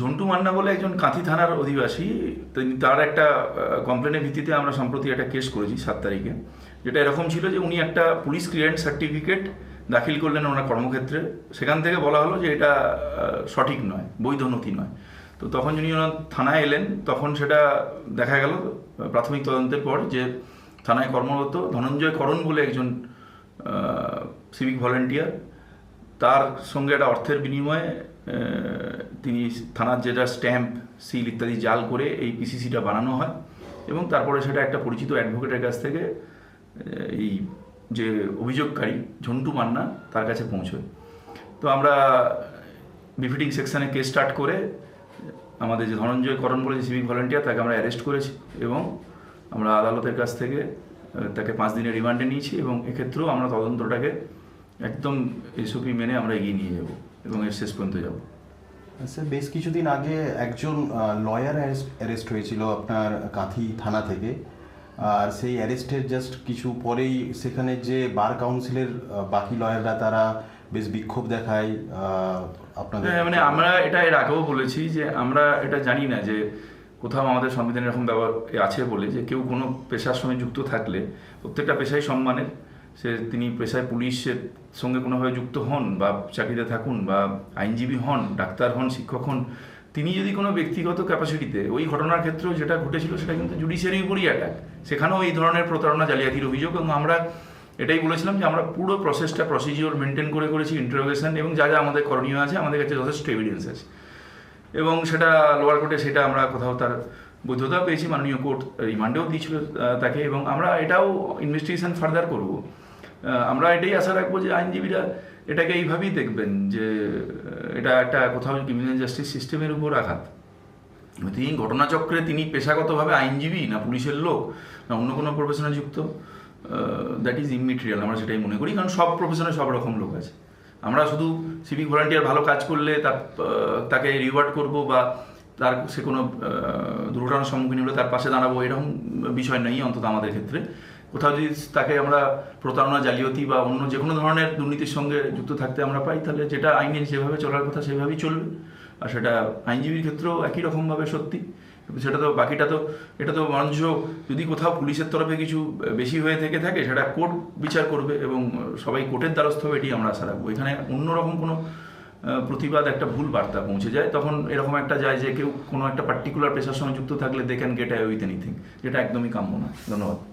ঝন্টু মান্না বলে একজন কাঁথি থানার অধিবাসী, তিনি তার একটা কমপ্লেনের ভিত্তিতে আমরা সম্প্রতি একটা কেস করেছি সাত তারিখে, যেটা এরকম ছিল যে উনি একটা পুলিশ ক্লিয়ারেন্স সার্টিফিকেট দাখিল করলেন ওনার কর্মক্ষেত্রে। সেখান থেকে বলা হলো যে এটা সঠিক নয়, বৈধ নথি নয়। তো তখন যিনি ওনার থানায় এলেন, তখন সেটা দেখা গেল, প্রাথমিক তদন্তের পর যে থানায় কর্মরত ধনঞ্জয় করণ বলে একজন সিভিক ভলেন্টিয়ার তার সঙ্গে একটা অর্থের বিনিময়ে তিনি থানার যেটা স্ট্যাম্প, সিল ইত্যাদি জাল করে এই পিসিসিটা বানানো হয় এবং তারপরে সেটা একটা পরিচিত অ্যাডভোকেটের কাছ থেকে এই যে অভিযোগকারী ঝন্টু মান্না তার কাছে পৌঁছয়। তো আমরা বিফিটিং সেকশানে কেস স্টার্ট করে, আমাদের যে ধনঞ্জয় করণ বলে যে সিভিক ভলেন্টিয়ার, তাকে আমরা অ্যারেস্ট করেছি এবং আমরা আদালতের কাছ থেকে তাকে পাঁচ দিনের রিমান্ডে নিয়েছি এবং এক্ষেত্রেও আমরা তদন্তটাকে একদম এসওপি মেনে আমরা এগিয়ে নিয়ে যাব এবং এর শেষ পর্যন্ত যাব। স্যার বেশ কিছুদিন আগে একজন লয়ার অ্যারেস্ট হয়েছিল আপনার কাঁথি থানা থেকে। আর সেই অ্যারেস্টের জাস্ট কিছু পরেই সেখানে যে বার কাউন্সিলের বাকি লয়াররা তারা বেশ বিক্ষোভ দেখায় আপনাদের। হ্যাঁ, মানে আমরা এটা এর আগেও বলেছি যে আমরা এটা জানি না যে কোথাও আমাদের সংবিধানে এরকম ব্যবহার আছে বলে যে কেউ কোনো পেশার সঙ্গে যুক্ত থাকলে প্রত্যেকটা পেশাই সম্মানের। সে তিনি পেশায় পুলিশের সঙ্গে কোনোভাবে যুক্ত হন বা চাকরিতে থাকুন বা আইনজীবী হন, ডাক্তার হন, শিক্ষক হন, তিনি যদি কোনো ব্যক্তিগত ক্যাপাসিটিতে ওই ঘটনার ক্ষেত্রেও যেটা ঘটেছিল সেটা কিন্তু জুডিশিয়ারির উপরই অ্যাটাক সেখানেও এই ধরনের প্রতারণা, জালিয়াতির অভিযোগ এবং আমরা এটাই বলেছিলাম যে আমরা পুরো প্রসেসটা প্রসিজিওর মেনটেন করে করেছি ইন্টারোগেশন এবং যা যা আমাদের করণীয় আছে, আমাদের কাছে যথেষ্ট এভিডেন্স আছে। এবং সেটা লোয়ার কোর্টে সেটা আমরা কোথাও তার বৈধতা পেয়েছি, মাননীয় কোর্ট রিমান্ডেও দিয়েছিল তাকে, এবং আমরা এটাও ইনভেস্টিগেশন ফার্দার করব। আমরা এটাই আশা রাখব যে আইনজীবীরা এটাকে এইভাবেই দেখবেন যে এটা একটা কোথাও ক্রিমিনাল জাস্টিস সিস্টেমের উপর আঘাত। তিনি ঘটনাচক্রে তিনি পেশাগতভাবে আইনজীবী না পুলিশের লোক না অন্য কোনো প্রফেশনে যুক্ত দ্যাট ইজ ইমিটেরিয়াল আমরা সেটাই মনে করি, কারণ সব প্রফেশনে সব রকম লোক আছে। আমরা শুধু সিভিক ভলান্টিয়ার ভালো কাজ করলে তার তাকে রিওয়ার্ড করব বা তার সে কোনো দুর্ঘটনার সম্মুখীন হলে তার পাশে দাঁড়াবো, এরকম বিষয় নেই অন্তত আমাদের ক্ষেত্রে। কোথাও যদি তাকে আমরা প্রতারণা, জালিয়াতি বা অন্য যে কোনো ধরনের দুর্নীতির সঙ্গে যুক্ত থাকতে আমরা পাই, তাহলে যেটা আইনে যেভাবে চলার কথা সেভাবেই চলবে। আর সেটা আইনজীবীর ক্ষেত্রেও একই রকমভাবে সত্যি। সেটা তো বাকিটা তো, এটা তো মানুষ যদি কোথাও পুলিশের তরফে কিছু বেশি হয়ে থেকে থাকে, সেটা কোর্ট বিচার করবে এবং সবাই কোর্টের দ্বারস্থ হবে, এটি আমরা আশা রাখব। এখানে অন্যরকম কোনো প্রতিবাদ একটা ভুল বার্তা পৌঁছে যায়। তখন এরকম একটা যায় যে কেউ কোনো একটা পার্টিকুলার প্রেশার সঙ্গে যুক্ত থাকলে they can get away with anything যেটা একদমই কাম্য না। ধন্যবাদ।